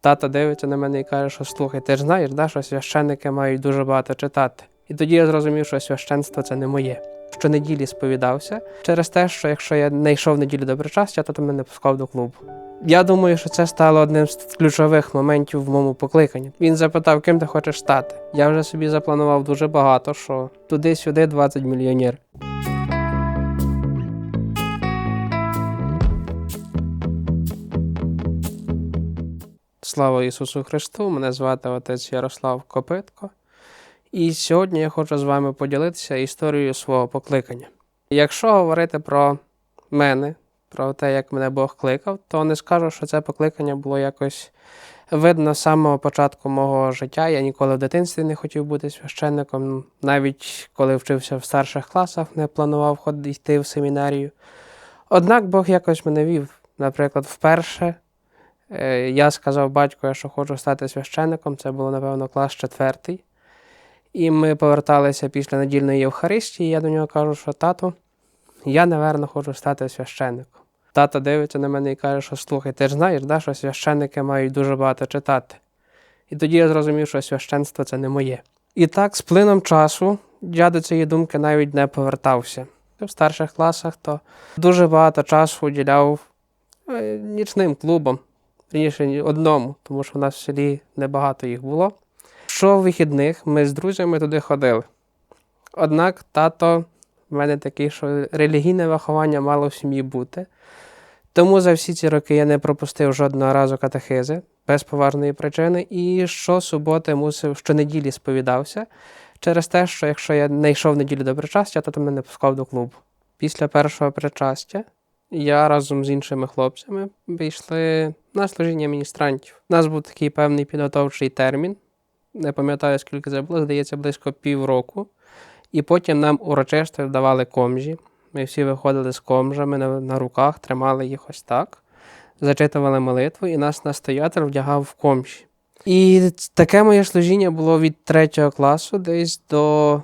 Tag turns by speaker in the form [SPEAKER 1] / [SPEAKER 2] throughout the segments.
[SPEAKER 1] Тато дивиться на мене і каже, що слухай, ти ж знаєш, да, що священники мають дуже багато читати. І тоді я зрозумів, що священство це не моє. Щонеділі сповідався через те, що якщо я не йшов в неділю до причастя, то мене не пускав до клубу. Я думаю, що це стало одним з ключових моментів в моєму покликанні. Він запитав, ким ти хочеш стати. Я вже собі запланував дуже багато, що туди-сюди 20 мільйонер. Слава Ісусу Христу! Мене звати отець Ярослав Копитко. І сьогодні я хочу з вами поділитися історією свого покликання. Якщо говорити про мене, про те, як мене Бог кликав, то не скажу, що це покликання було якось видно з самого початку мого життя. Я ніколи в дитинстві не хотів бути священником, навіть коли вчився в старших класах, не планував йти в семінарію. Однак Бог якось мене вів. Наприклад, вперше я сказав батьку, що хочу стати священником. Це було, напевно, клас четвертий. І ми поверталися після недільної Євхаристії. Я до нього кажу, що тату, я, напевно, хочу стати священником. Тато дивиться на мене і каже, що слухай, ти ж знаєш, да, що священники мають дуже багато читати. І тоді я зрозумів, що священство це не моє. І так, з плином часу, я до цієї думки навіть не повертався. В старших класах то дуже багато часу уділяв е, нічним клубам, раніше одному, тому що в нас в селі небагато їх було. Щовихідних ми з друзями туди ходили. Однак тато в мене такий, що релігійне виховання мало в сім'ї бути. Тому за всі ці роки я не пропустив жодного разу катехизи без поважної причини, і щосуботи мусив щонеділі сповідався через те, що якщо я не йшов в неділю до причастя, то мене не пускав до клубу. Після першого причастя я разом з іншими хлопцями вийшли на служіння міністрантів. У нас був такий певний підготовчий термін. Не пам'ятаю, скільки це було, здається, близько півроку. І потім нам урочисто давали комжі. Ми всі виходили з комжами на, на руках, тримали їх ось так, зачитували молитву, і нас настоятель вдягав в комжі. І таке моє служіння було від третього класу, десь до,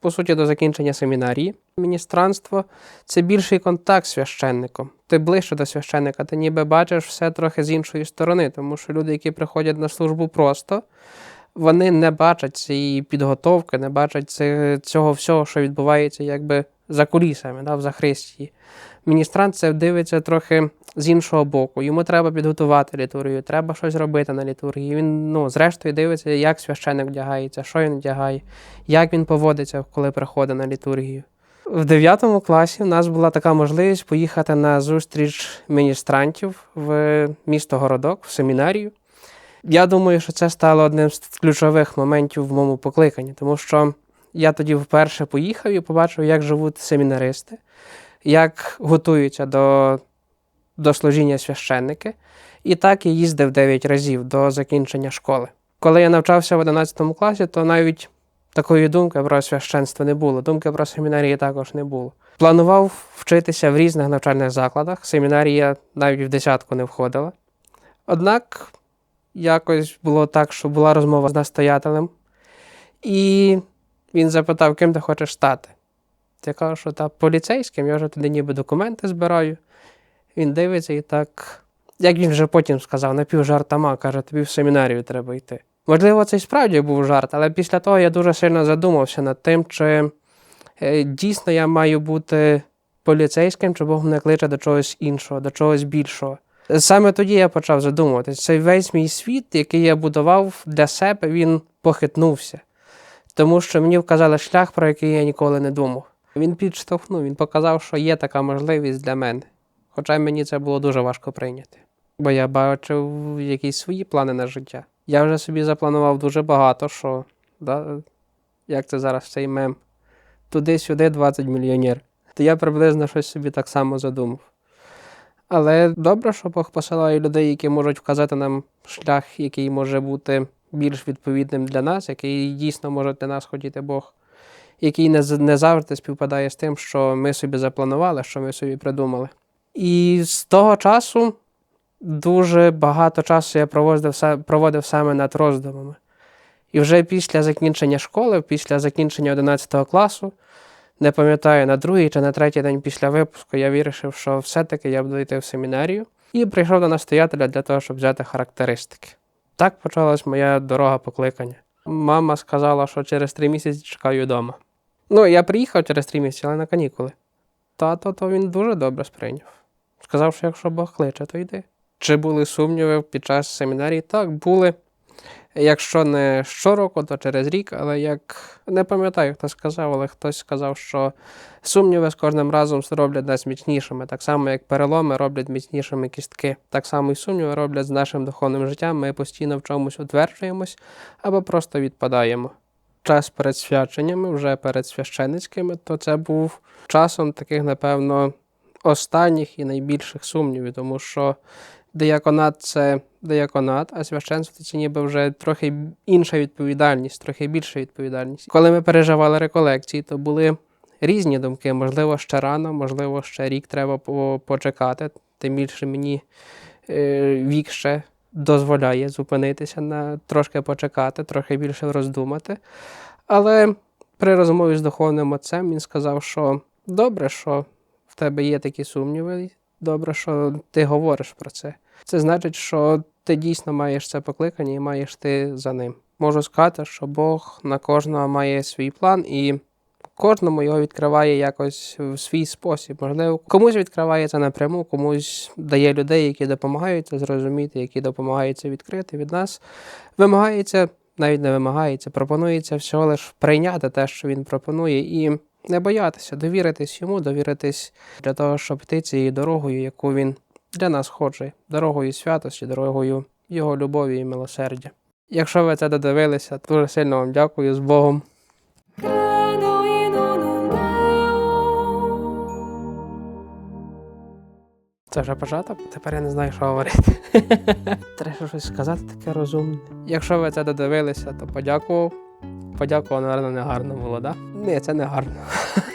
[SPEAKER 1] по суті, до закінчення семінарії. Міністранство це більший контакт з священником. Ти ближче до священника, ти ніби бачиш все трохи з іншої сторони, тому що люди, які приходять на службу просто, вони не бачать цієї підготовки, не бачать цього всього, що відбувається якби за кулісами, да, в захристії. Міністрант це дивиться трохи з іншого боку. Йому треба підготувати літургію, треба щось робити на літургії. Він, ну, зрештою, дивиться, як священник вдягається, що він вдягає, як він поводиться, коли приходить на літургію. В 9 класі в нас була така можливість поїхати на зустріч міністрантів в місто Городок, в семінарію. Я думаю, що це стало одним з ключових моментів в моєму покликанні, тому що я тоді вперше поїхав і побачив, як живуть семінаристи, як готуються до, до служіння священники. І так я їздив 9 разів до закінчення школи. Коли я навчався в 11 класі, то навіть такої думки про священство не було, думки про семінарії також не було. Планував вчитися в різних навчальних закладах. Семінарія навіть в десятку не входила. Однак якось було так, що була розмова з настоятелем, і він запитав, ким ти хочеш стати. Я кажу, що та поліцейським, я вже туди ніби документи збираю. Він дивиться і так, як він вже потім сказав, напівжартама, каже, тобі в семінарію треба йти. Можливо, це і справді був жарт, але після того я дуже сильно задумався над тим, чи е, дійсно я маю бути поліцейським, чи Бог мене кличе до чогось іншого, до чогось більшого. Саме тоді я почав задумуватися. Цей весь мій світ, який я будував для себе, він похитнувся. Тому що мені вказали шлях, про який я ніколи не думав. Він підштовхнув, він показав, що є така можливість для мене. Хоча мені це було дуже важко прийняти. Бо я бачив якісь свої плани на життя. Я вже собі запланував дуже багато, що, да, як це зараз цей мем, туди-сюди 20 мільйонер. То я приблизно щось собі так само задумав. Але добре, що Бог посилає людей, які можуть вказати нам шлях, який може бути більш відповідним для нас, який дійсно може для нас хотіти Бог, який не, не завжди співпадає з тим, що ми собі запланували, що ми собі придумали. І з того часу дуже багато часу я проводив, проводив саме над роздумами. І вже після закінчення школи, після закінчення 11 класу, не пам'ятаю, на другий чи на третій день після випуску я вирішив, що все-таки я буду йти в семінарію. і прийшов до настоятеля для того, щоб взяти характеристики. Так почалась моя дорога покликання. Мама сказала, що через три місяці чекаю вдома. Ну, я приїхав через три місяці, але на канікули. Тато то він дуже добре сприйняв. Сказав, що якщо Бог кличе, то йди. Чи були сумніви під час семінарії? Так, були. Якщо не щороку, то через рік, але як не пам'ятаю, хто сказав, але хтось сказав, що сумніви з кожним разом роблять нас міцнішими, так само як переломи роблять міцнішими кістки. Так само і сумніви роблять з нашим духовним життям. Ми постійно в чомусь утверджуємось або просто відпадаємо. Час перед свяченнями, вже перед священицькими, то це був часом таких, напевно, останніх і найбільших сумнівів, тому що Деяконат це деяконат, а священство це ніби вже трохи інша відповідальність, трохи більша відповідальність. Коли ми переживали реколекції, то були різні думки. Можливо, ще рано, можливо, ще рік треба почекати. Тим більше мені е, вік ще дозволяє зупинитися на трошки почекати, трохи більше роздумати. Але при розмові з духовним отцем він сказав, що добре, що в тебе є такі сумніви, добре, що ти говориш про це. Це значить, що ти дійсно маєш це покликання і маєш ти за ним. Можу сказати, що Бог на кожного має свій план і кожному його відкриває якось в свій спосіб. Можливо, комусь відкриває це напряму, комусь дає людей, які допомагають зрозуміти, які допомагають це відкрити від нас. Вимагається, навіть не вимагається, пропонується всього лиш прийняти те, що він пропонує, і не боятися, довіритись йому, довіритись для того, щоб йти цією дорогою, яку він для нас хоче, дорогою святості, дорогою його любові і милосердя. Якщо ви це додивилися, дуже сильно вам дякую з Богом. Це вже початок, тепер я не знаю, що говорити. Треба щось сказати таке розумне. Якщо ви це додивилися, то подякував. Подякував, напевно, не гарно було, так? Да? Ні, це не гарно.